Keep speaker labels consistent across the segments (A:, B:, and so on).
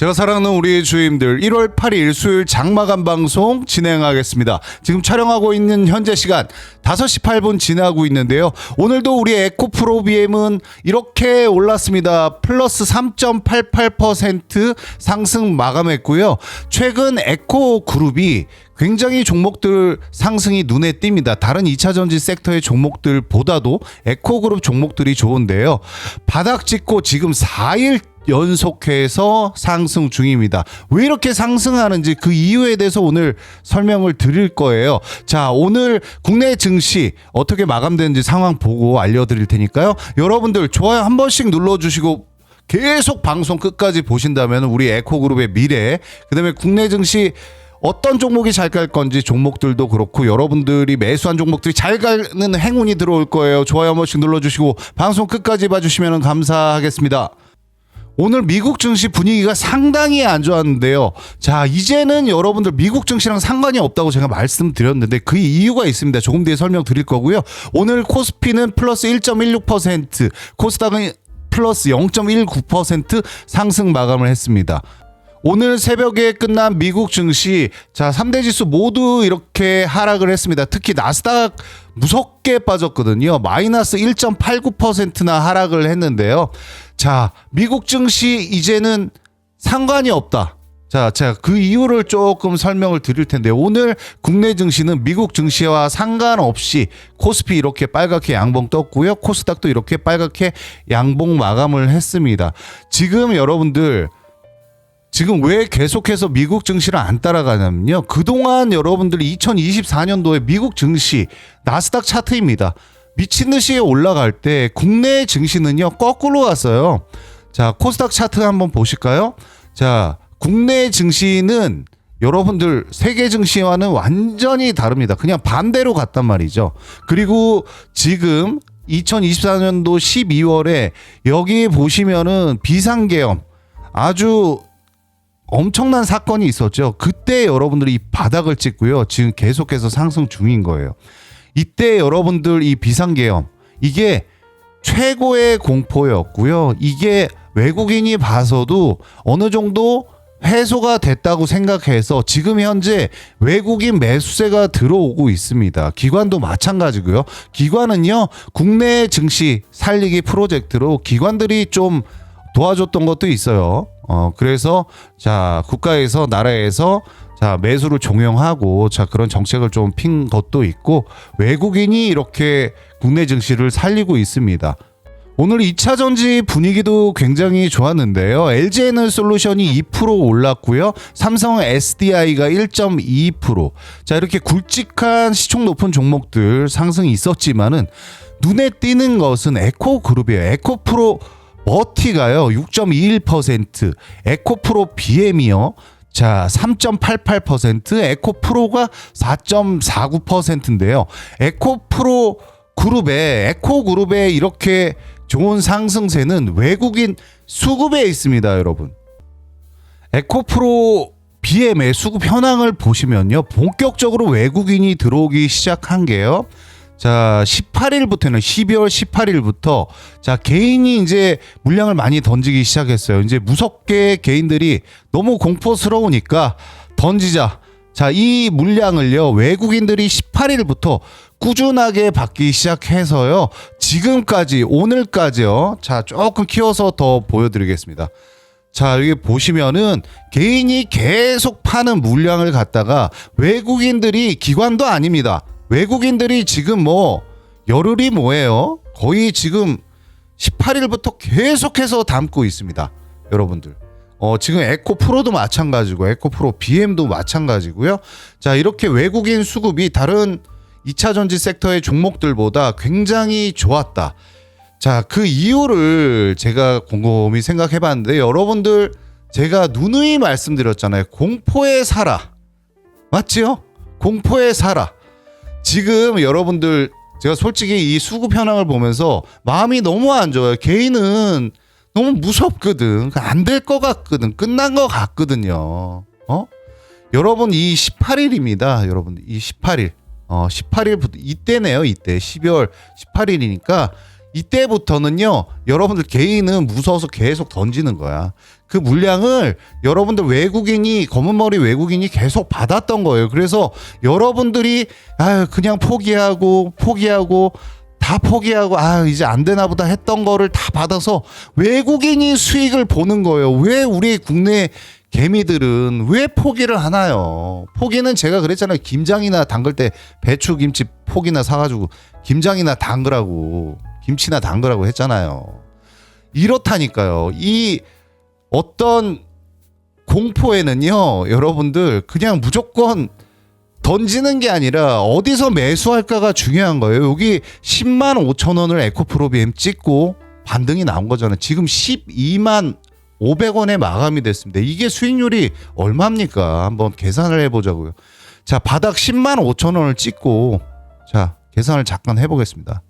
A: 제가 사랑하는 우리 주임들 1월 8일 수요일 장마감 방송 진행하겠습니다. 지금 촬영하고 있는 현재 시간 5시 8분 지나고 있는데요. 오늘도 우리 에코프로 BM은 이렇게 올랐습니다. 플러스 3.88% 상승 마감했고요. 최근 에코 그룹이 굉장히 종목들 상승이 눈에 띕니다. 다른 2차 전지 섹터의 종목들보다도 에코그룹 종목들이 좋은데요. 바닥 찍고 지금 4일 연속해서 상승 중입니다. 왜 이렇게 상승하는지 그 이유에 대해서 오늘 설명을 드릴 거예요. 자, 오늘 국내 증시 어떻게 마감되는지 상황 보고 알려드릴 테니까요. 여러분들 좋아요 한 번씩 눌러주시고 계속 방송 끝까지 보신다면 우리 에코그룹의 미래, 그 다음에 국내 증시 어떤 종목이 잘 갈 건지 종목들도 그렇고 여러분들이 매수한 종목들이 잘 가는 행운이 들어올 거예요. 좋아요 한 번씩 눌러주시고 방송 끝까지 봐주시면 감사하겠습니다. 오늘 미국 증시 분위기가 상당히 안 좋았는데요. 자, 이제는 여러분들 미국 증시랑 상관이 없다고 제가 말씀드렸는데 그 이유가 있습니다. 조금 뒤에 설명드릴 거고요. 오늘 코스피는 플러스 1.16%, 코스닥은 플러스 0.19% 상승 마감을 했습니다. 오늘 새벽에 끝난 미국 증시 자 3대 지수 모두 이렇게 하락을 했습니다. 특히 나스닥 무섭게 빠졌거든요. 마이너스 1.89%나 하락을 했는데요. 자, 미국 증시 이제는 상관이 없다. 자, 제가 그 이유를 조금 설명을 드릴 텐데 오늘 국내 증시는 미국 증시와 상관없이 코스피 이렇게 빨갛게 양봉 떴고요. 코스닥도 이렇게 빨갛게 양봉 마감을 했습니다. 지금 여러분들 지금 왜 계속해서 미국 증시를 안 따라가냐면요. 그동안 여러분들이 2024년도에 미국 증시 나스닥 차트입니다. 미친 듯이 올라갈 때 국내 증시는요 거꾸로 갔어요. 자 코스닥 차트 한번 보실까요? 자 국내 증시는 여러분들 세계 증시와는 완전히 다릅니다. 그냥 반대로 갔단 말이죠. 그리고 지금 2024년도 12월에 여기 보시면은 비상계엄 아주 엄청난 사건이 있었죠. 그때 여러분들이 이 바닥을 찍고요. 지금 계속해서 상승 중인 거예요. 이때 여러분들 이 비상계엄 이게 최고의 공포였고요. 이게 외국인이 봐서도 어느 정도 해소가 됐다고 생각해서 지금 현재 외국인 매수세가 들어오고 있습니다. 기관도 마찬가지고요. 기관은요, 국내 증시 살리기 프로젝트로 기관들이 좀 도와줬던 것도 있어요. 어, 그래서 자, 국가에서 나라에서 자, 매수를 종용하고 자, 그런 정책을 좀 핀 것도 있고 외국인이 이렇게 국내 증시를 살리고 있습니다. 오늘 2차 전지 분위기도 굉장히 좋았는데요. LG 에너솔루션이 2% 올랐고요. 삼성 SDI가 1.2%. 자, 이렇게 굵직한 시총 높은 종목들 상승이 있었지만은 눈에 띄는 것은 에코 그룹이에요. 에코 프로 머티가요. 6.21%, 에코 프로 BM이요. 자, 3.88%, 에코 프로가 4.49%인데요. 에코 프로 그룹에 에코 그룹에 이렇게 좋은 상승세는 외국인 수급에 있습니다, 여러분. 에코 프로 BM의 수급 현황을 보시면요. 본격적으로 외국인이 들어오기 시작한 게요. 자, 18일부터는 12월 18일부터 자, 개인이 이제 물량을 많이 던지기 시작했어요. 이제 무섭게 개인들이 너무 공포스러우니까 던지자. 자, 이 물량을요. 외국인들이 18일부터 꾸준하게 받기 시작해서요. 지금까지 오늘까지요. 자, 조금 키워서 더 보여 드리겠습니다. 자, 여기 보시면은 개인이 계속 파는 물량을 갖다가 외국인들이 기관도 아닙니다. 외국인들이 지금 뭐 열흘이 뭐예요? 거의 지금 18일부터 계속해서 담고 있습니다. 여러분들. 어, 지금 에코 프로도 마찬가지고 에코 프로 BM도 마찬가지고요. 자, 이렇게 외국인 수급이 다른 2차 전지 섹터의 종목들보다 굉장히 좋았다. 자, 그 이유를 제가 곰곰이 생각해 봤는데 여러분들 제가 누누이 말씀드렸잖아요. 공포에 살아. 맞지요? 공포에 살아. 지금 여러분들 제가 솔직히 이 수급 현황을 보면서 마음이 너무 안 좋아요. 개인은 너무 무섭거든. 안 될 것 같거든. 끝난 것 같거든요. 어? 여러분 이 18일입니다. 여러분 이 18일. 어 18일부터 이때네요. 이때 12월 18일이니까 이때부터는요 여러분들 개인은 무서워서 계속 던지는 거야 그 물량을 여러분들 외국인이 검은 머리 외국인이 계속 받았던 거예요 그래서 여러분들이 아 그냥 포기하고 포기하고 다 포기하고 아 이제 안 되나 보다 했던 거를 다 받아서 외국인이 수익을 보는 거예요 왜 우리 국내 개미들은 왜 포기를 하나요? 포기는 제가 그랬잖아요. 김장이나 담글 때 배추 김치 포기나 사가지고 김장이나 담그라고 김치나 담그라고 했잖아요. 이렇다니까요. 이 어떤 공포에는요, 여러분들 그냥 무조건 던지는 게 아니라 어디서 매수할까가 중요한 거예요. 여기 10만 5천 원을 에코프로비엠 찍고 반등이 나온 거잖아요. 지금 12만 500원에 마감이 됐습니다. 이게 수익률이 얼마입니까? 한번 계산을 해보자고요. 자, 바닥 10만 5천 원을 찍고 자, 계산을 잠깐 해보겠습니다.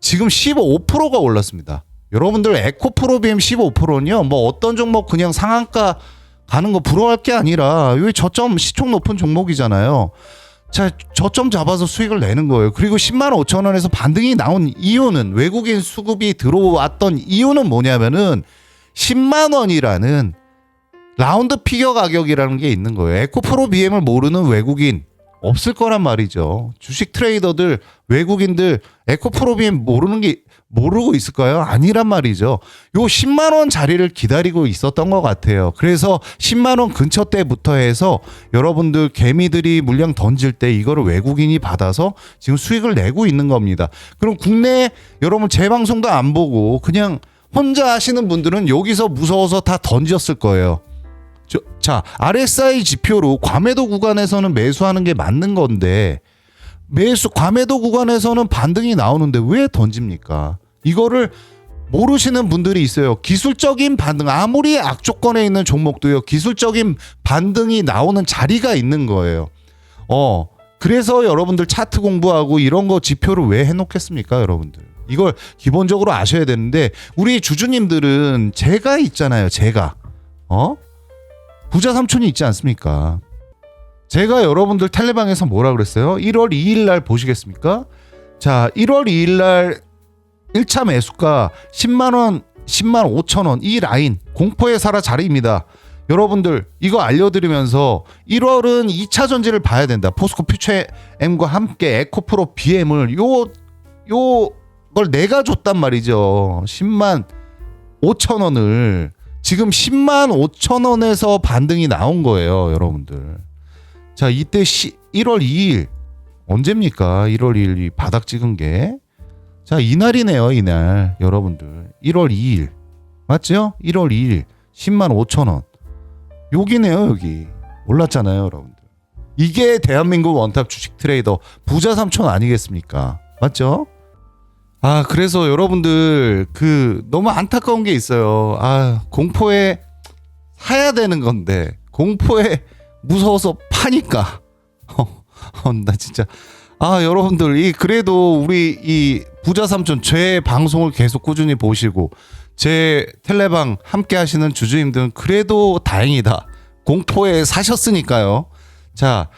A: 지금 15%가 올랐습니다. 여러분들 에코프로비엠 15%는요, 뭐 어떤 종목 그냥 상한가 가는 거 부러워할 게 아니라 여기 저점 시총 높은 종목이잖아요. 자, 저점 잡아서 수익을 내는 거예요. 그리고 10만 5천 원에서 반등이 나온 이유는 외국인 수급이 들어왔던 이유는 뭐냐면은 10만 원이라는 라운드 피겨 가격이라는 게 있는 거예요. 에코프로 BM을 모르는 외국인 없을 거란 말이죠. 주식 트레이더들 외국인들 에코프로 BM 모르는 게 모르고 있을까요? 아니란 말이죠. 요 10만 원 자리를 기다리고 있었던 것 같아요. 그래서 10만 원 근처 때부터 해서 여러분들 개미들이 물량 던질 때 이거를 외국인이 받아서 지금 수익을 내고 있는 겁니다. 그럼 국내 여러분 제 방송도 안 보고 그냥 혼자 하시는 분들은 여기서 무서워서 다 던졌을 거예요. 저, 자, RSI 지표로 과매도 구간에서는 매수하는 게 맞는 건데 매수 과매도 구간에서는 반등이 나오는데 왜 던집니까? 이거를 모르시는 분들이 있어요. 기술적인 반등 아무리 악조건에 있는 종목도요. 기술적인 반등이 나오는 자리가 있는 거예요. 어. 그래서 여러분들 차트 공부하고 이런 거 지표를 왜 해놓겠습니까, 여러분들? 이걸 기본적으로 아셔야 되는데 우리 주주님들은 제가 있잖아요, 제가 어 부자 삼촌이 있지 않습니까? 제가 여러분들 텔레방에서 뭐라 그랬어요? 1월 2일 날 보시겠습니까? 자, 1월 2일 날 1차 매수가 10만 원, 10만 5천 원 이 라인 공포에 살아 자리입니다. 여러분들 이거 알려드리면서 1월은 2차 전지를 봐야 된다. 포스코 퓨처 M과 함께 에코프로 BM을 요 요걸 내가 줬단 말이죠. 10만 5천 원을 지금 10만 5천 원에서 반등이 나온 거예요, 여러분들. 자, 이때 시, 1월 2일 언제입니까? 1월 2일이 바닥 찍은 게. 자, 이날이네요, 이날. 여러분들. 1월 2일. 맞죠? 1월 2일. 10만 5천 원. 여기네요, 여기. 올랐잖아요, 여러분들. 이게 대한민국 원탑 주식 트레이더 부자 삼촌 아니겠습니까? 맞죠? 아, 그래서 여러분들 그 너무 안타까운 게 있어요. 아, 공포에 사야 되는 건데 공포에 무서워서 파니까. 어, 어, 나 진짜 아, 여러분들 이 그래도 우리 이 부자 삼촌 제 방송을 계속 꾸준히 보시고 제 텔레방 함께 하시는 주주님들은 그래도 다행이다. 공포에 사셨으니까요. 자,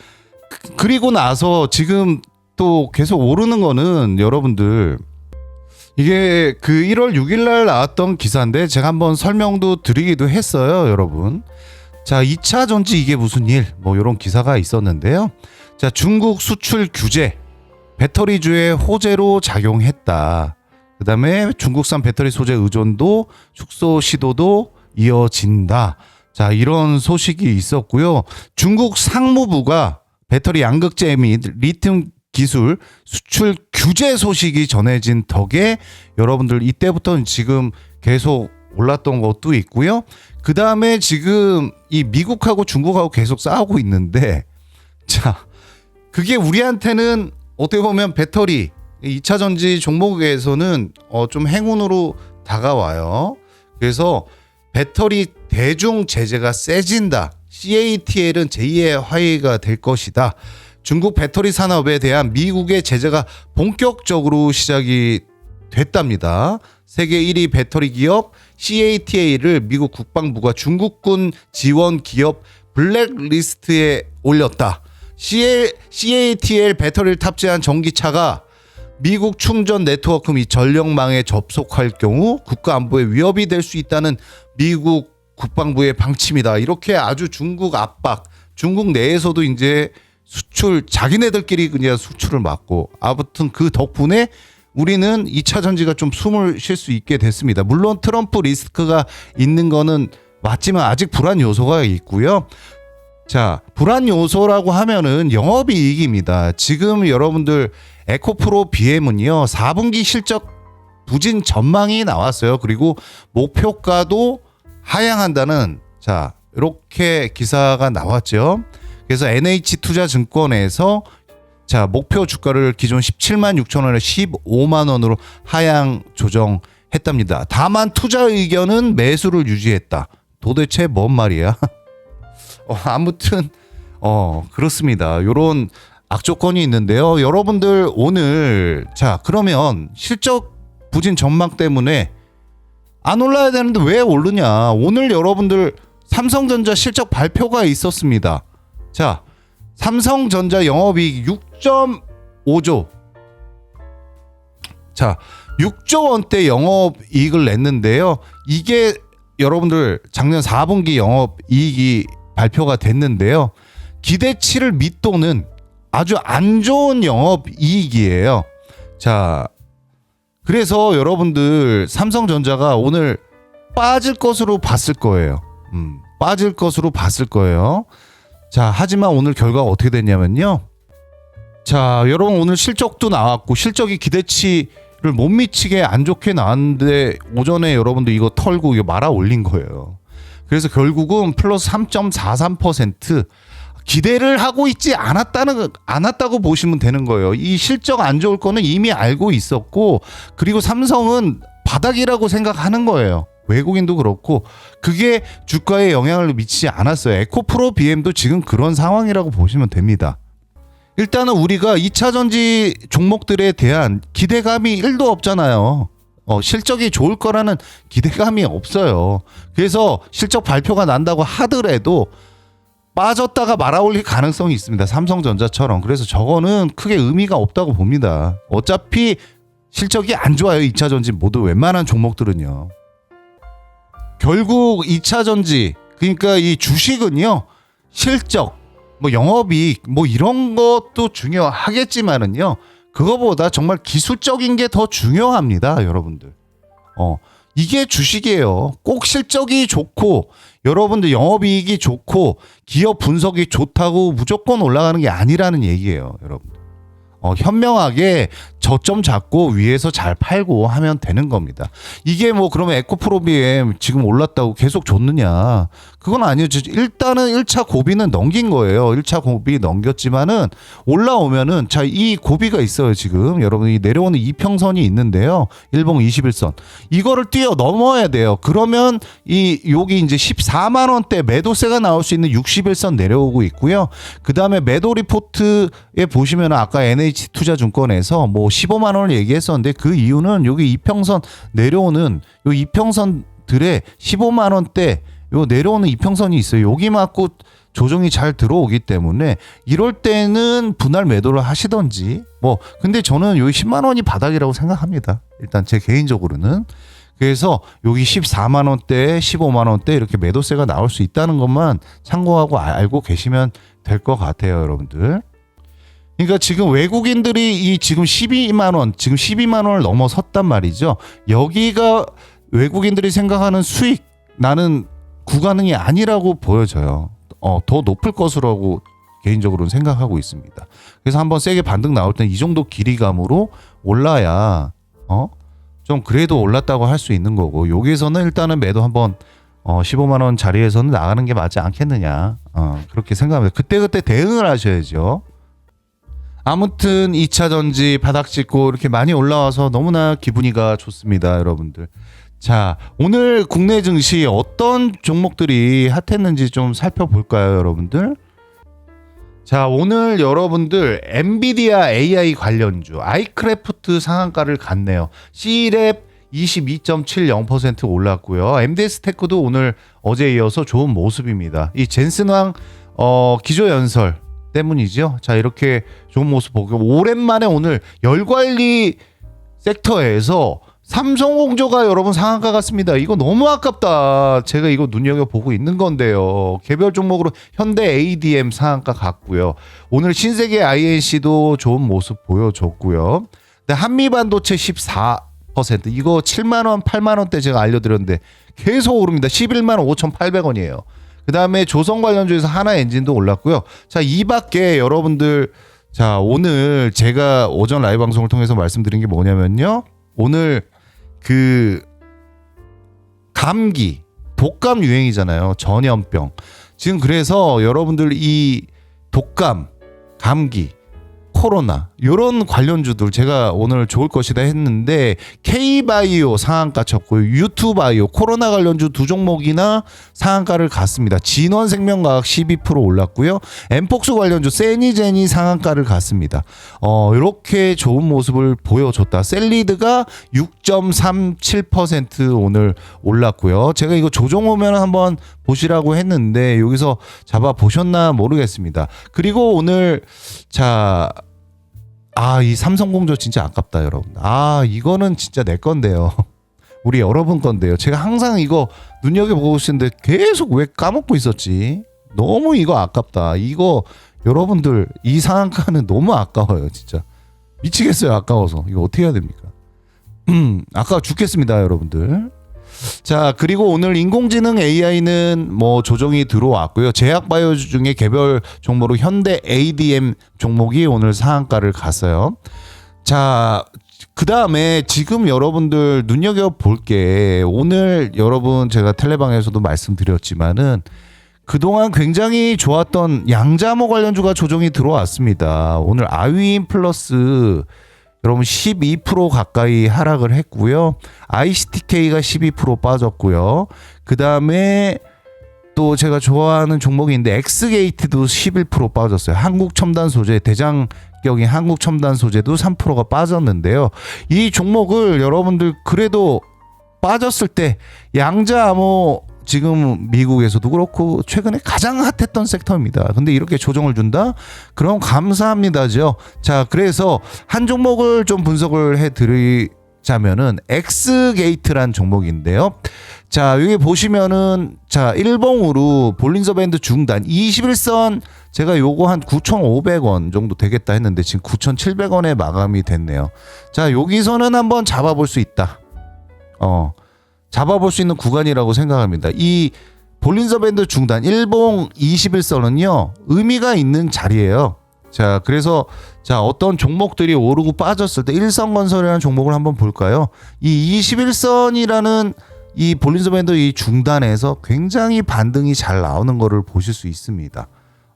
A: 그- 그리고 나서 지금 또 계속 오르는 거는 여러분들 이게 그 1월 6일 날 나왔던 기사인데 제가 한번 설명도 드리기도 했어요, 여러분. 자, 2차 전지 이게 무슨 일? 뭐 이런 기사가 있었는데요. 자, 중국 수출 규제 배터리주의 호재로 작용했다. 그다음에 중국산 배터리 소재 의존도 축소 시도도 이어진다. 자, 이런 소식이 있었고요. 중국 상무부가 배터리 양극재 및 리튬 기술 수출 규제 소식이 전해진 덕에 여러분들 이때부터는 지금 계속 올랐던 것도 있고요. 그 다음에 지금 이 미국하고 중국하고 계속 싸우고 있는데 자, 그게 우리한테는 어떻게 보면 배터리 2차 전지 종목에서는 어, 좀 행운으로 다가와요. 그래서 배터리 대중 제재가 세진다. CATL은 제2의 화해가 될 것이다. 중국 배터리 산업에 대한 미국의 제재가 본격적으로 시작이 됐답니다. 세계 1위 배터리 기업 CATL을 미국 국방부가 중국군 지원 기업 블랙리스트에 올렸다. CATL 배터리를 탑재한 전기차가 미국 충전 네트워크 및 전력망에 접속할 경우 국가 안보에 위협이 될 수 있다는 미국 국방부의 방침이다. 이렇게 아주 중국 압박, 중국 내에서도 이제 수출 자기네들끼리 그냥 수출을 막고 아무튼 그 덕분에 우리는 2차 전지가 좀 숨을 쉴 수 있게 됐습니다. 물론 트럼프 리스크가 있는 거는 맞지만 아직 불안 요소가 있고요. 자, 불안 요소라고 하면은 영업이익입니다. 지금 여러분들 에코프로 BM은요, 4분기 실적 부진 전망이 나왔어요. 그리고 목표가도 하향한다는, 자, 이렇게 기사가 나왔죠. 그래서 NH투자증권에서 자, 목표 주가를 기존 17만 6천 원에 15만 원으로 하향 조정했답니다. 다만 투자 의견은 매수를 유지했다. 도대체 뭔 말이야? 어, 아무튼 어 그렇습니다. 요런 악조건이 있는데요. 여러분들 오늘 자 그러면 실적 부진 전망 때문에 안 올라야 되는데 왜 오르냐? 오늘 여러분들 삼성전자 실적 발표가 있었습니다. 자 삼성전자 영업이익 6.5조 자 6조 원대 영업이익을 냈는데요. 이게 여러분들 작년 4분기 영업이익이 발표가 됐는데요. 기대치를 밑도는 아주 안 좋은 영업 이익이에요. 자, 그래서 여러분들 삼성전자가 오늘 빠질 것으로 봤을 거예요. 음, 빠질 것으로 봤을 거예요. 자, 하지만 오늘 결과가 어떻게 됐냐면요. 자, 여러분 오늘 실적도 나왔고 실적이 기대치를 못 미치게 안 좋게 나왔는데 오전에 여러분들 이거 털고 이거 말아 올린 거예요. 그래서 결국은 플러스 3.43% 기대를 하고 있지 않았다는 않았다고 보시면 되는 거예요. 이 실적 안 좋을 거는 이미 알고 있었고 그리고 삼성은 바닥이라고 생각하는 거예요. 외국인도 그렇고 그게 주가에 영향을 미치지 않았어요. 에코프로 BM도 지금 그런 상황이라고 보시면 됩니다. 일단은 우리가 2차 전지 종목들에 대한 기대감이 1도 없잖아요. 어, 실적이 좋을 거라는 기대감이 없어요. 그래서 실적 발표가 난다고 하더라도 빠졌다가 말아올릴 가능성이 있습니다. 삼성전자처럼. 그래서 저거는 크게 의미가 없다고 봅니다. 어차피 실적이 안 좋아요. 2차 전지 모두 웬만한 종목들은요. 결국 2차 전지 그러니까 이 주식은요. 실적 뭐 영업이익 뭐 이런 것도 중요하겠지만은요. 그거보다 정말 기술적인 게 더 중요합니다, 여러분들. 어, 이게 주식이에요. 꼭 실적이 좋고 여러분들 영업이익이 좋고 기업 분석이 좋다고 무조건 올라가는 게 아니라는 얘기예요, 여러분. 어, 현명하게 저점 잡고 위에서 잘 팔고 하면 되는 겁니다. 이게 뭐 그러면 에코프로비엠 지금 올랐다고 계속 좋느냐? 그건 아니죠. 일단은 1차 고비는 넘긴 거예요. 1차 고비 넘겼지만은 올라오면은 자, 이 고비가 있어요, 지금. 여러분이 내려오는 이평선이 있는데요. 일봉 21선. 이거를 뛰어 넘어야 돼요. 그러면 이 여기 이제 14만 원대 매도세가 나올 수 있는 61선 내려오고 있고요. 그다음에 매도 리포트에 보시면 아까 NH 투자증권에서 뭐 15만 원을 얘기했었는데 그 이유는 여기 이평선 내려오는 요 이평선들의 15만 원대 요 내려오는 이평선이 있어요. 여기 맞고 조정이 잘 들어오기 때문에 이럴 때는 분할 매도를 하시던지 뭐 근데 저는 여기 10만 원이 바닥이라고 생각합니다. 일단 제 개인적으로는 그래서 여기 14만 원대, 15만 원대 이렇게 매도세가 나올 수 있다는 것만 참고하고 알고 계시면 될 것 같아요, 여러분들. 그러니까 지금 외국인들이 이 지금 12만 원, 지금 12만 원을 넘어섰단 말이죠. 여기가 외국인들이 생각하는 수익 나는 구간이 아니라고 보여져요. 어, 더 높을 것으로고 개인적으로는 생각하고 있습니다. 그래서 한번 세게 반등 나올 땐이 정도 길이감으로 올라야 어? 좀 그래도 올랐다고 할 수 있는 거고 여기에서는 일단은 매도 한번 어 15만 원 자리에서는 나가는 게 맞지 않겠느냐. 어, 그렇게 생각합니다. 그때 그때 대응을 하셔야죠. 아무튼 2차 전지 바닥 찍고 이렇게 많이 올라와서 너무나 기분이가 좋습니다, 여러분들. 자, 오늘 국내 증시 어떤 종목들이 핫했는지 좀 살펴볼까요, 여러분들? 자, 오늘 여러분들 엔비디아 AI 관련주 아이크래프트 상한가를 갔네요. C랩 22.70% 올랐고요. MDS 테크도 오늘 어제 이어서 좋은 모습입니다. 이 젠슨왕 어, 기조 연설 때문이죠. 자 이렇게 좋은 모습 보고 오랜만에 오늘 열관리 섹터에서 삼성공조가 여러분 상한가 같습니다. 이거 너무 아깝다. 제가 이거 눈여겨 보고 있는 건데요. 개별 종목으로 현대 ADM 상한가 같고요. 오늘 신세계 INC도 좋은 모습 보여줬고요. 근데 한미반도체 14% 이거 7만 원, 8만 원대 제가 알려드렸는데 계속 오릅니다. 11만 5,800원이에요. 그 다음에 조선 관련주에서 하나 엔진도 올랐고요. 자, 이 밖에 여러분들, 자, 오늘 제가 오전 라이브 방송을 통해서 말씀드린 게 뭐냐면요. 오늘 그 감기, 독감 유행이잖아요. 전염병. 지금 그래서 여러분들 이 독감, 감기, 코로나 요런 관련주들 제가 오늘 좋을 것이다 했는데 K바이오 상한가 쳤고요. 유투바이오 코로나 관련주 두 종목이나 상한가를 갔습니다. 진원생명과학 12% 올랐고요. 엠폭스 관련주 세니제니 상한가를 갔습니다. 어 이렇게 좋은 모습을 보여줬다. 셀리드가 6.37% 오늘 올랐고요. 제가 이거 조정 오면 한번 보시라고 했는데 여기서 잡아 보셨나 모르겠습니다. 그리고 오늘 자 아, 이 삼성공조 진짜 아깝다, 여러분. 아, 이거는 진짜 내 건데요. 우리 여러분 건데요. 제가 항상 이거 눈여겨보고 있었는데 계속 왜 까먹고 있었지? 너무 이거 아깝다. 이거 여러분들 이 상한가는 너무 아까워요, 진짜. 미치겠어요, 아까워서. 이거 어떻게 해야 됩니까? 음, 아까워 죽겠습니다, 여러분들. 자, 그리고 오늘 인공지능 AI는 뭐 조정이 들어왔고요. 제약바이오 중에 개별 종목으로 현대 ADM 종목이 오늘 상한가를 갔어요. 자, 그 다음에 지금 여러분들 눈여겨 볼 게 오늘 여러분 제가 텔레방에서도 말씀드렸지만은 그동안 굉장히 좋았던 양자모 관련주가 조정이 들어왔습니다. 오늘 아위인 플러스 여러분 12% 가까이 하락을 했고요. ICTK가 12% 빠졌고요. 그 다음에 또 제가 좋아하는 종목이 있는데 엑스게이트도 11% 빠졌어요. 한국 첨단 소재 대장 격인 한국 첨단 소재도 3%가 빠졌는데요. 이 종목을 여러분들 그래도 빠졌을 때 양자 암호 지금 미국에서도 그렇고 최근에 가장 핫했던 섹터입니다. 근데 이렇게 조정을 준다? 그럼 감사합니다죠. 자, 그래서 한 종목을 좀 분석을 해 드리자면은 엑스게이트란 종목인데요. 자, 여기 보시면은 자, 일봉으로 볼린저 밴드 중단 21선 제가 요거 한 9,500원 정도 되겠다 했는데 지금 9,700원에 마감이 됐네요. 자, 여기서는 한번 잡아 볼 수 있다. 어. 잡아볼 수 있는 구간이라고 생각합니다. 이 볼린저 밴드 중단 일봉 21선은요 의미가 있는 자리예요. 자 그래서 자 어떤 종목들이 오르고 빠졌을 때 일성건설이라는 종목을 한번 볼까요? 이 21선이라는 이 볼린저 밴드 이 중단에서 굉장히 반등이 잘 나오는 것을 보실 수 있습니다.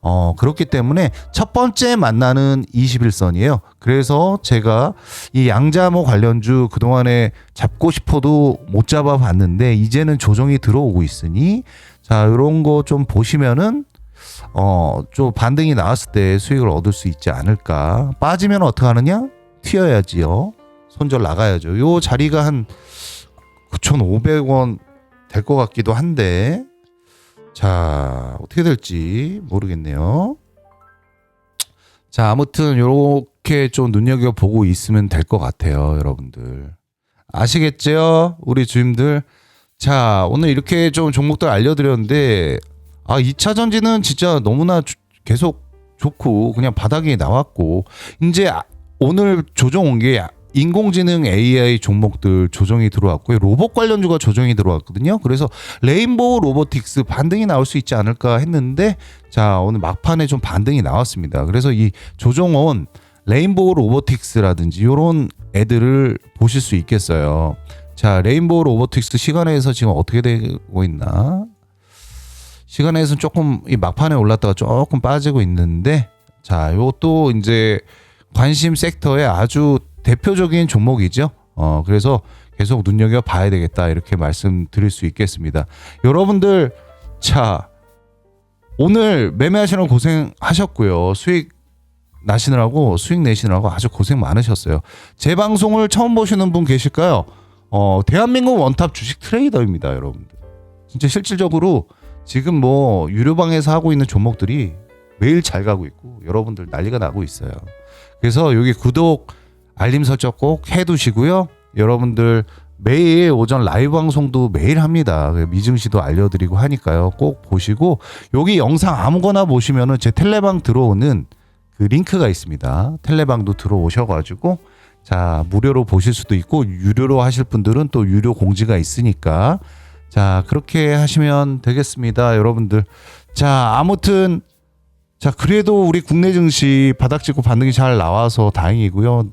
A: 어, 그렇기 때문에 첫 번째 만나는 21선이에요. 그래서 제가 이 양자모 관련주 그동안에 잡고 싶어도 못 잡아 봤는데 이제는 조정이 들어오고 있으니 자, 이런 거 좀 보시면은 어, 좀 반등이 나왔을 때 수익을 얻을 수 있지 않을까. 빠지면 어떻게 하느냐? 튀어야지요. 손절 나가야죠. 요 자리가 한 9,500원 될 것 같기도 한데 자, 어떻게 될지 모르겠네요. 자, 아무튼 요렇게 좀 눈여겨 보고 있으면 될 것 같아요, 여러분들. 아시겠죠? 우리 주임들. 자, 오늘 이렇게 좀 종목들 알려드렸는데, 아, 2차 전지는 진짜 너무나 주- 계속 좋고, 그냥 바닥에 나왔고, 이제 아- 오늘 조정 온 게 인공지능 AI 종목들 조정이 들어왔고요. 로봇 관련주가 조정이 들어왔거든요. 그래서 레인보우 로보틱스 반등이 나올 수 있지 않을까 했는데 자 오늘 막판에 좀 반등이 나왔습니다. 그래서 이 조정원 레인보우 로보틱스라든지 이런 애들을 보실 수 있겠어요. 자 레인보우 로보틱스 시간에서 지금 어떻게 되고 있나? 시간에서는 조금 이 막판에 올랐다가 조금 빠지고 있는데 자 요것도 이제 관심 섹터의 아주 대표적인 종목이죠. 어 그래서 계속 눈여겨 봐야 되겠다 이렇게 말씀드릴 수 있겠습니다. 여러분들 자 오늘 매매하시는 고생하셨고요. 수익 나시느라고 수익 내시느라고 아주 고생 많으셨어요. 제 방송을 처음 보시는 분 계실까요? 어 대한민국 원탑 주식 트레이더입니다, 여러분들. 진짜 실질적으로 지금 뭐 유료방에서 하고 있는 종목들이 매일 잘 가고 있고 여러분들 난리가 나고 있어요. 그래서 여기 구독 알림 설정 꼭 해두시고요. 여러분들 매일 오전 라이브 방송도 매일 합니다. 그 미증 씨도 알려드리고 하니까요. 꼭 보시고 여기 영상 아무거나 보시면은 제 텔레방 들어오는 그 링크가 있습니다. 텔레방도 들어오셔가지고 자 무료로 보실 수도 있고 유료로 하실 분들은 또 유료 공지가 있으니까 자 그렇게 하시면 되겠습니다, 여러분들. 자 아무튼 자 그래도 우리 국내 증시 바닥 찍고 반등이 잘 나와서 다행이고요.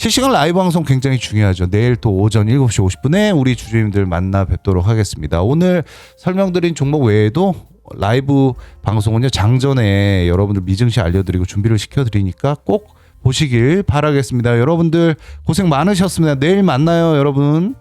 A: 실시간 라이브 방송 굉장히 중요하죠. 내일 또 오전 7시 50분에 우리 주주님들 만나 뵙도록 하겠습니다. 오늘 설명드린 종목 외에도 라이브 방송은요 장전에 여러분들 미증시 알려드리고 준비를 시켜드리니까 꼭 보시길 바라겠습니다. 여러분들 고생 많으셨습니다. 내일 만나요, 여러분.